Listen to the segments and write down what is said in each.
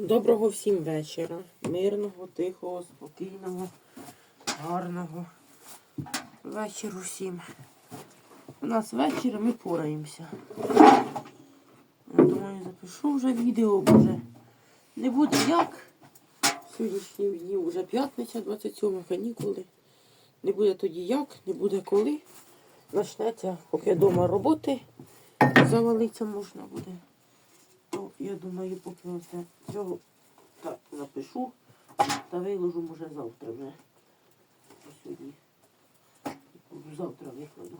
Доброго всім вечора. Мирного, тихого, спокійного, гарного вечору всім. У нас вечір, ми пораємося. Я думаю, запишу вже відео, вже не буде як. Сьогоднішні дні вже п'ятниця, 27 канікули. Не буде тоді як, не буде коли. Почнеться, поки вдома роботи завалиться можна буде. Я думаю, поки оце цього так запишу та виложу може завтра вже. Сьогодні. Завтра викладу.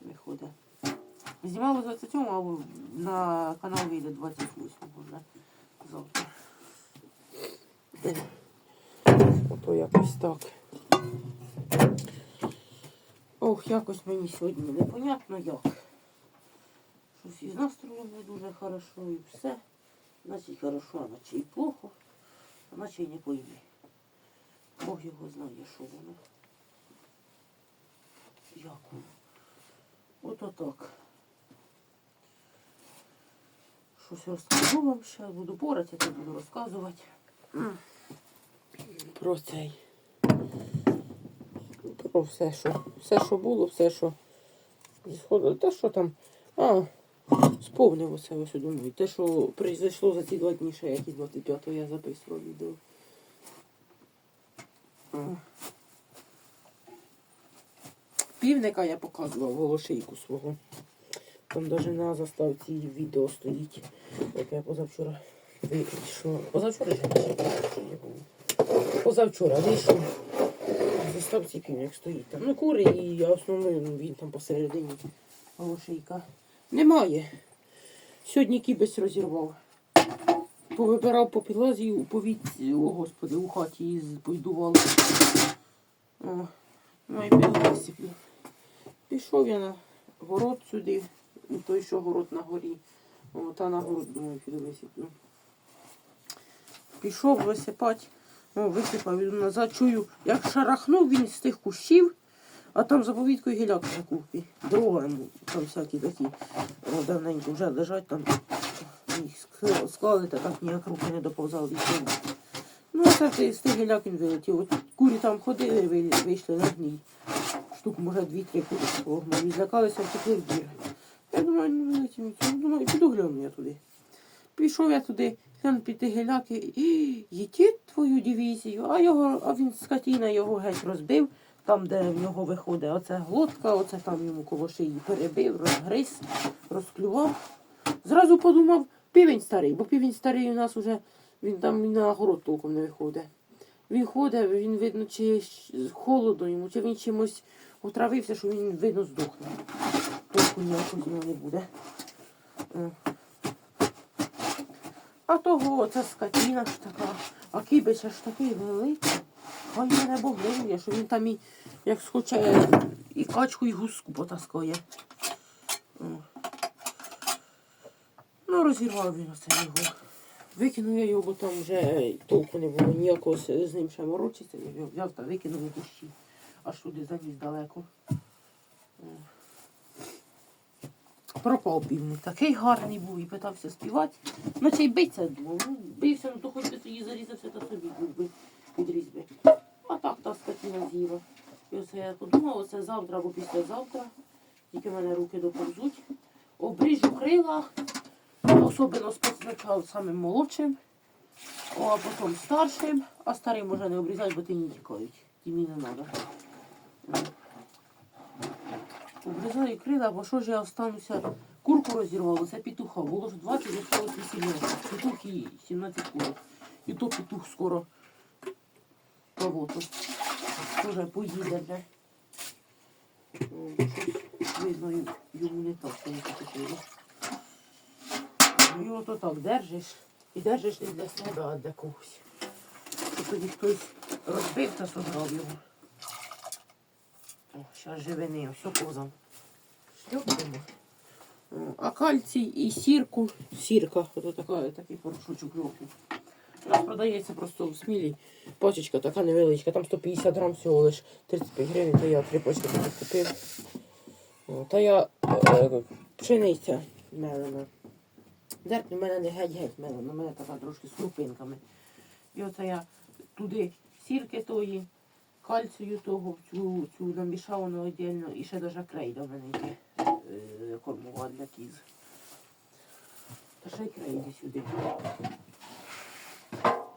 Виходить. Знімала 27, а на канал вийде 28 вже завтра. Ото якось так. Ох, якось мені сьогодні непонятно як. Щось із настроєм не дуже хорошо і все. Значить хорошо, а наче і плохо, а наче й не пойми. Бог його знає, що воно. Як воно. Ото так. Щось розкажу вам ще, буду порати, то буду розказувати. Про цей. Про все, що, все, що було, все, що зісходило. Те, що там. А, сповнив ось думаю. Те, що произошло за ці два дні, ще як і 25-го я записував відео. Півника я показував голошийку свого. Там навіть на заставці відео стоїть. Як я позавчора вийшов. Позавчора? Позавчора вийшов. На заставці півник стоїть там. Ну, кури і основною ну, він там посередині голошийка. Немає. Сьогодні кібець розірвав. Повибирав по підлазі у повітрі, о господи, у хаті із пойдували. О, ну і підвисиплю. Пішов я на город сюди, той, що город на горі. О, та на город, думаю, піду. Пішов висипати, о, висипав іду назад, чую, як шарахнув він з тих кущів, а там за повіткою гіляк на купі. Дрова там всякі такі о, давненько вже лежать там. Їх склали, та так ніяк руки не доповзали від цього. Ну, це з тих гіляк він вилетів. От курі там ходили, вийшли на гній. Штук, може, дві-три курі погнали. Злякалися втекли в двір. Я думаю, ну вилетів. Думаю, піду гляну я туди. Пішов я туди, гляну під ті гіляки, і їтіть твою дивізію, а його, а він скотіна його геть розбив, там, де в нього виходить оце глотка, оце там йому коло шиї перебив, розгриз, розклював. Зразу подумав, півень старий, бо півень старий у нас уже, він там на город толком не виходить. Він ходить, він видно, чи холодно йому, чи він чимось отравився, що він видно здохне. Толку ніякого нього не буде. А того оця скотіна ж така, а кибич аж такий великий. Хай мене Бог милує, що він там і як схоче і качку, і гуску потаскає. Ну, розірвав він оце його. Викинув я його, бо там вже толку не було ніякого з ним ще морочиться. Я його взяв та викинув у кущі. Аж туди заніс далеко. Пропав півник. Такий гарний був і питався співати. Ну цей биться думав. Ну, бився, ну то хоч би тоді зарізався, та собі був би підріз. А так та скотина з'їла. І оце я подумав, оце завтра або післязавтра. Тільки в мене руки доповзуть. Обріжу крила. Особливо спочатку самим молодшим, а потім старшим, а старий може не обрізати, бо ти не тікають. Ті мені не треба. Обрізаю крила, бо що ж я остануся. Курку розірвала, це петуха. Було ж 20, залишилось 18. Петух і 17 курок. І то петух скоро кого-то. Тоже поїде. Щось Видно, йому не так, не хотіло. Ну, його то так держиш. І держиш не для себе, а для когось. Щоб тоді хтось розбив та сограв його. О, зараз живини, все козам. Шльопнемо. А кальцій і сірку. Сірка, ото така, такий порошочок жовтий. У продається просто в смілі. Пачечка така невеличка, там 150 грам всього лиш 35 гривень, то я три таких купив. Та я е, пшениця мелена. Дерть у мене не геть-геть мелена, у мене така трошки з крупинками. І оце я туди сірки тої, кальцію того, цю, цю намішав воно віддільно, і ще даже крейда в мене йде е, кормова для кіз. Та ще й крейди сюди.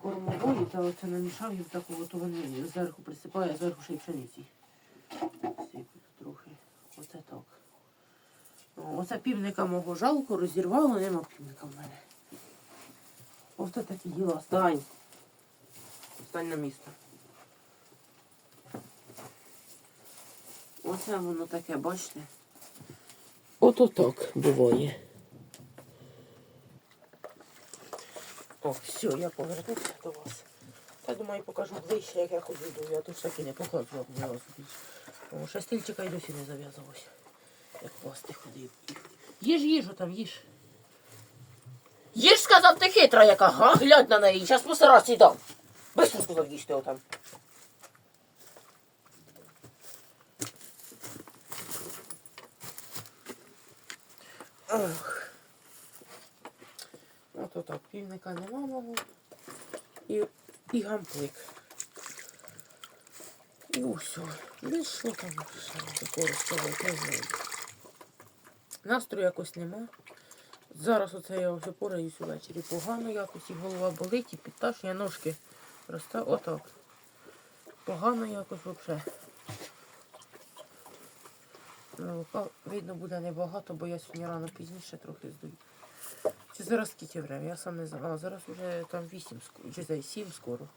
Кормової, та оце намішав їм такого, то вони зверху присипає, зверху ще й пшениці. Трохи. Оце так. О, Оце півника мого жалко, розірвало, нема півника в мене. Ось такі діла. Стань. Стань на місце. Оце воно таке, бачите? Ото так буває. О, все, я повернуся до вас. Я думаю, покажу ближче, як я ходжу до я тут таки не показував ні разу більше. Ще стільчика й досі не зав'язалося. Як пласти ходив. Їж їжу там, їж. Їж, сказав, ти хитра яка, га? Глянь на неї, зараз посираться й дам. Быстро сказав, їжте отам. Ох. Так, півника нема мого. І, і гамплик. І усе. Десь що там ще розказати, не знаю. Настрою якось нема. Зараз оце я вже пораюсь увечері погано якось, і голова болить, і підташує ножки. Росте отак. Погано якось взагалі. Молока видно буде небагато, бо я сьогодні рано пізніше трохи здаю. Чи зараз скільки время? Я сам не знаю. А зараз вже там 8 чи це 7 скоро.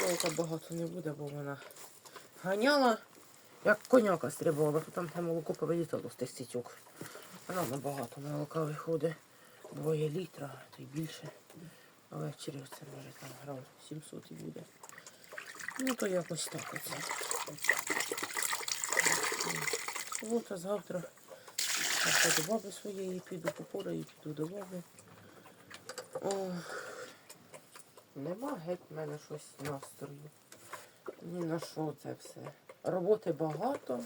Молока багато не буде, бо вона ганяла, як коняка стрибала, то там молоко повилітало з тих стічок. Вона набагато молока виходить. Двоє літра, то й більше. А ввечері це може там грам 700 і буде. Ну то якось так оце. От, а завтра я до баби своєї піду попораю, піду до баби. Нема геть в мене щось настрою. Ні на що це все. Роботи багато.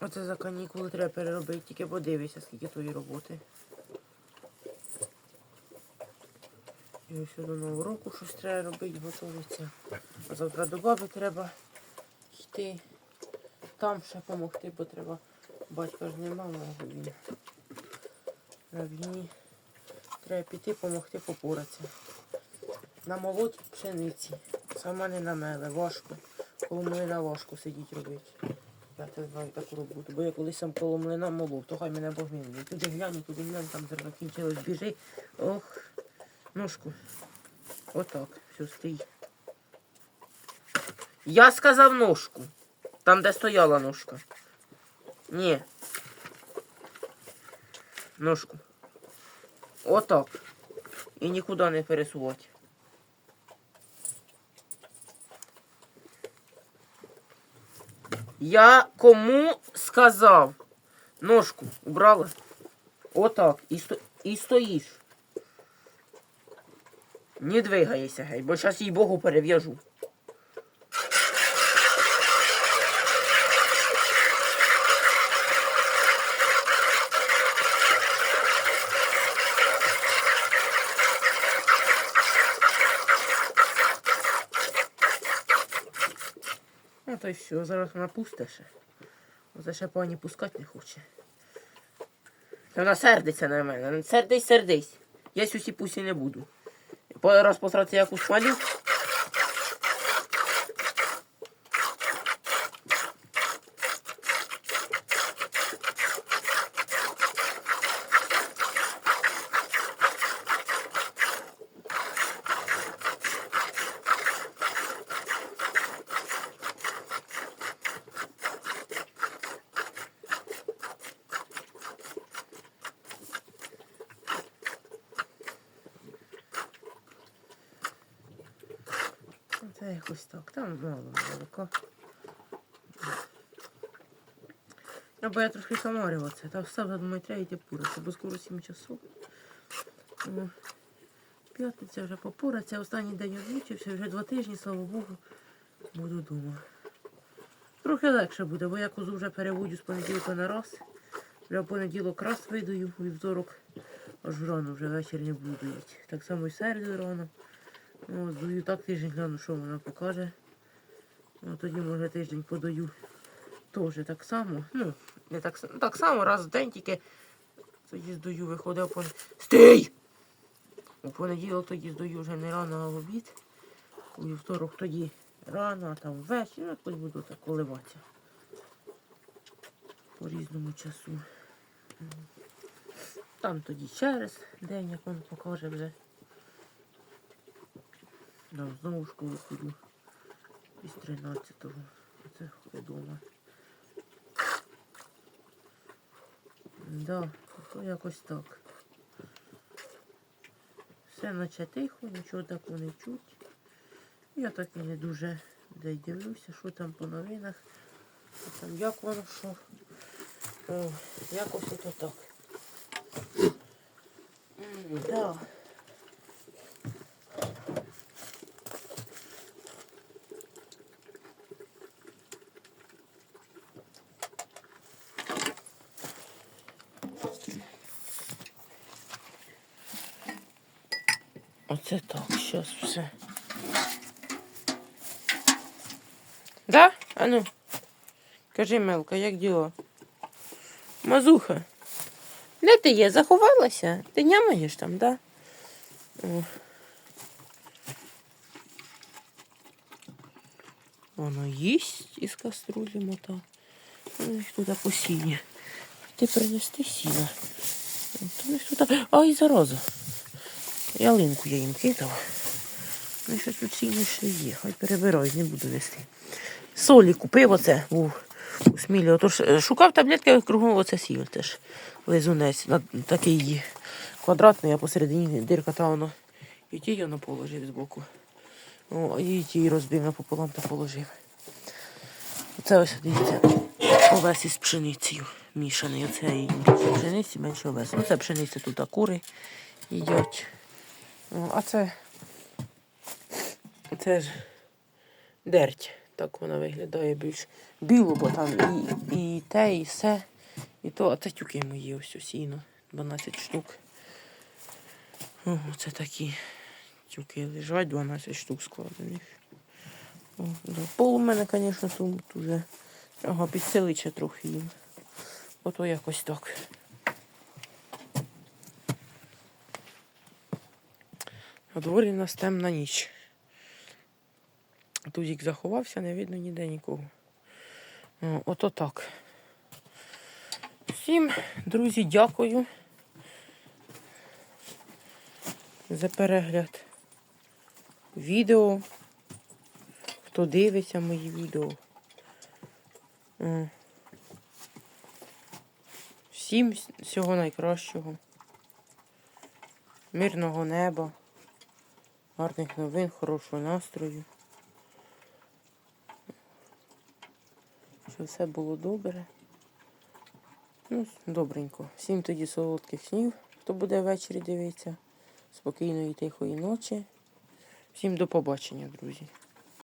Оце за канікули треба переробити, тільки подивися, скільки тої роботи. І ось до нового року щось треба робити, готуватися. А завтра до баби треба йти. Там ще допомогти, бо треба. Батька ж нема мого він. На війні. Треба піти, допомогти попоратися. Намолоть пшениці. Сама не намеле, важко. Коло млина важко сидіть робити. Я те знаю таку роботу. Бо я колись сам коло млина молов, то хай мене Бог милує. Туди глянь, туди глянь, там зерно кінчилось, біжи. Ох, ножку. Отак, все стій. Я сказав ножку. Там, де стояла ножка. Ні. Ножку. Отак. І нікуди не пересувати. Я кому сказав? Ножку убрала? Отак. І, сто... і стоїш. Не двигайся, гей, бо зараз їй Богу перев'яжу. То й зараз вона пусте ще. Оце ще пані пускати не хоче. Та Вона сердиться на мене. Сердись, сердись. Я сюсі пусі не буду. Раз посрати якусь хвалю. Це якось так. Там мало молока. Або я трошки замарюватися. Та я думаю, треба йти пурити, бо скоро 7 часов. О, П'ятниця вже попураться, останній день озвучився, вже два тижні, слава Богу, буду вдома. Трохи легше буде, бо я козу вже переводю з понеділка на раз. Вже в понеділок раз видаю, вівторок аж рано вже вечір не буду доїти. Так само і середу рано. Ну, здаю так тиждень гляну, що вона покаже. Ну, тоді, може, тиждень подаю теж так само. Ну, не так, так само, раз в день тільки тоді здаю, виходив по Стій! У понеділок тоді здаю вже не рано а в обід. У вівторок тоді рано, а там ввечері, ну, якось буду так коливатися. По різному часу. Там тоді через день, як він покаже вже. Да, знову в школу ходжу. Із 13-го. Це вдома. Да, то якось так. Все наче тихо, нічого такого не чуть. Я так і не дуже де й дивлюся, що там по новинах. Що Там як воно що. О, якось ото так. М, Да. Оце так, зараз все. Да? А ну. Кажи, Мелка, як діло? Мазуха. Де ти є? Заховалася? Ти нямаєш там, да? О. Воно їсть із каструлі мота. Ну, їх туди посіє. Ти принести сіна. Тут... Ай, зараза. Ялинку я їм кидав. Ну, щось тут ще є. Хай перебирають, не буду нести. Солі купив оце у, у смілі. Отож, е, шукав таблетки, кругом оце сів теж. Лизунець. Такий квадратний, а посередині дирка та воно. І ті воно положив збоку. О, і ті розбив напополам та положив. Це ось дивіться. Овес із пшеницею мішаний. Оце і пшениці, менше овес. Ну, це пшениця тут а кури їдять. О, А це. Це ж дерть. Так вона виглядає більш білу, бо там і, і те, і все. І то, а це тюки мої ось сіно. 12 штук. О, це такі тюки лежать, 12 штук складених. О. Пол у мене, звісно, тут вже треба підсилити ще трохи їм. Ото якось так. На дворі у нас темна ніч. Тузік заховався, не видно ніде нікого. Ото так. Всім, друзі, дякую за перегляд відео. Хто дивиться мої відео. Всім всього найкращого. Мирного неба, гарних новин, хорошого настрою. Щоб все було добре. Ну, добренько. Всім тоді солодких снів, хто буде ввечері дивитися. Спокійної тихої ночі. Всім до побачення, друзі.